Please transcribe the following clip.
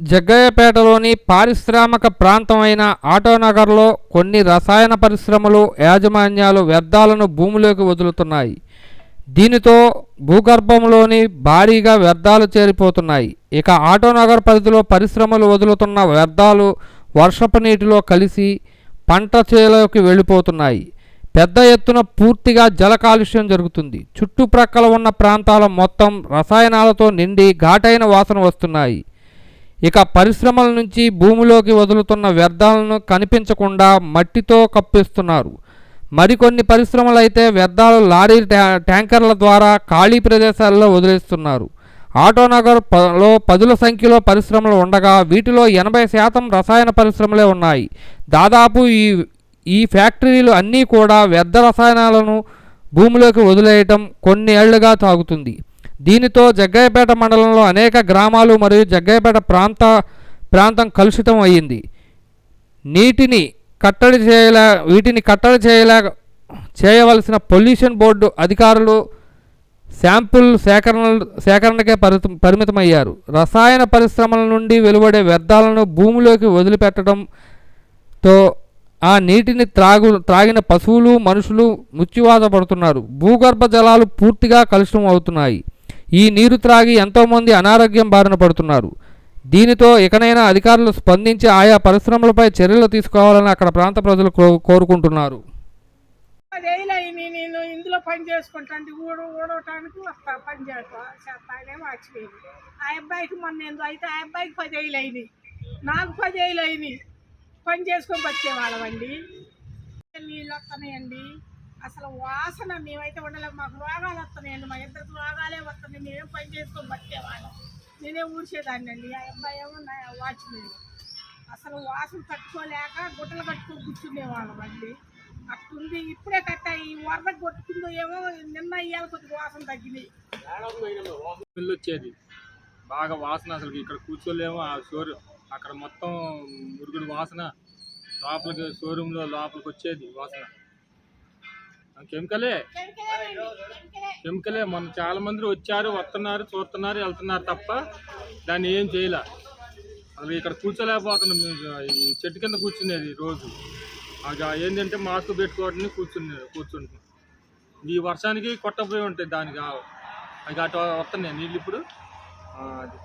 జగ్గయ్యపేటలోని పారిశ్రామిక ప్రాంతం అయిన ఆటోనగర్లో కొన్ని రసాయన పరిశ్రమలు యాజమాన్యాలు వ్యర్థాలను భూమిలోకి వదులుతున్నాయి. దీనితో భూగర్భంలోని భారీగా వ్యర్థాలు చేరిపోతున్నాయి. ఇక ఆటోనగర్ పరిధిలో పరిశ్రమలు వదులుతున్న వ్యర్థాలు వర్షపు నీటిలో కలిసి పంట చేలోకి వెళ్ళిపోతున్నాయి. పెద్ద ఎత్తున పూర్తిగా జల కాలుష్యం జరుగుతుంది. చుట్టుప్రక్కల ఉన్న ప్రాంతాల మొత్తం రసాయనాలతో నిండి ఘాటైన వాసన వస్తున్నాయి. ఇక పరిశ్రమల నుంచి భూమిలోకి వదులుతున్న వ్యర్థాలను కనిపించకుండా మట్టితో కప్పిస్తున్నారు. మరికొన్ని పరిశ్రమలు అయితే వ్యర్థాలు లారీ ట్యాంకర్ల ద్వారా ఖాళీ ప్రదేశాల్లో వదిలేస్తున్నారు. ఆటోనగర్లో పదుల సంఖ్యలో పరిశ్రమలు ఉండగా వీటిలో ఎనభై శాతం రసాయన పరిశ్రమలే ఉన్నాయి. దాదాపు ఈ ఈ ఫ్యాక్టరీలు అన్నీ కూడా వ్యర్థ రసాయనాలను భూమిలోకి వదిలేయటం కొన్ని ఏళ్ళుగా తాగుతుంది. దీనితో జగ్గయ్యపేట మండలంలో అనేక గ్రామాలు మరియు జగ్గయ్యపేట ప్రాంత ప్రాంతం కలుషితం అయ్యింది. నీటిని కట్టడి చేయలే వీటిని కట్టడి చేయలే చేయవలసిన పొల్యూషన్ బోర్డు అధికారులు శాంపుల్ సేకరణ సేకరణకే పరి పరిమితమయ్యారు. రసాయన పరిశ్రమల నుండి వెలువడే వ్యర్థాలను భూమిలోకి వదిలిపెట్టడంతో ఆ నీటిని త్రాగు త్రాగిన పశువులు మనుషులు మృత్యువాత పడుతున్నారు భూగర్భ జలాలు పూర్తిగా కలుషితం అవుతున్నాయి ఈ నీరు త్రాగి ఎంతోమంది అనారోగ్యం బారిన పడుతున్నారు. దీనితో ఇకనైనా అధికారులు స్పందించి ఆయా పరిశ్రమలపై చర్యలు తీసుకోవాలని అక్కడ ప్రాంత ప్రజలు కో- కోరుకుంటున్నారు. పదేళ్ళు నేను ఇందులో పని చేసుకుంటాను ఊడ ఊడటానికి వస్తా పని చేస్తా చేస్తానే మర్చిపోయింది. ఆ అబ్బాయికి మొన్న ఏందో అయితే ఆ అబ్బాయికి పదేళ్ళు అయినాయి నాకు పదేళ్ళు అయినాయి పని చేసుకొని బతికేవాళ్ళమండి. నీళ్ళు వస్తున్నాయండి. అసలు వాసన మేమైతే ఉండలేము మాకు రోగాలు వస్తున్నాయండి మా ఇద్దరికి రోగాలే వస్తున్నాయి. మేమేం పని చేసుకొని బతికేవాళ్ళం నేనే ఊడ్చేదాన్ని అండి. ఆ అబ్బాయి ఏమో నా వాచ్మెన్. అసలు వాసన తట్టుకోలేక గుట్టలు కట్టుకొని కూర్చునేవాళ్ళం అండి. అట్టుంది. ఇప్పుడే కట్ట ఈ వరద కొట్టుకుందో ఏమో నిన్న ఇయ్యాల కొద్దిగా వాసన తగ్గినాయి స్మెల్ వచ్చేది. బాగా వాసన అసలు ఇక్కడ కూర్చోలేము. ఆ షోరు అక్కడ మొత్తం మురుగుడు వాసన. లోపలికి షోరూంలో లోపలికి వచ్చేది వాసన. కెమికలే కెమికలే మొన్న చాలా మంది వచ్చారు వస్తున్నారు చూస్తున్నారు వెళ్తున్నారు తప్ప దాన్ని ఏం చేయలే. అసలు ఇక్కడ కూర్చోలేకపోతున్నాం ఈ చెట్టు కింద కూర్చునేది రోజు. ఏంటంటే మాస్క్ పెట్టుకోవడానికి కూర్చునే కూర్చుంటున్నాం. ఈ వర్షానికి కొట్టపోయి ఉంటాయి దానికి ఆ- అటు వస్తున్నాయి నీళ్ళు ఇప్పుడు. అది.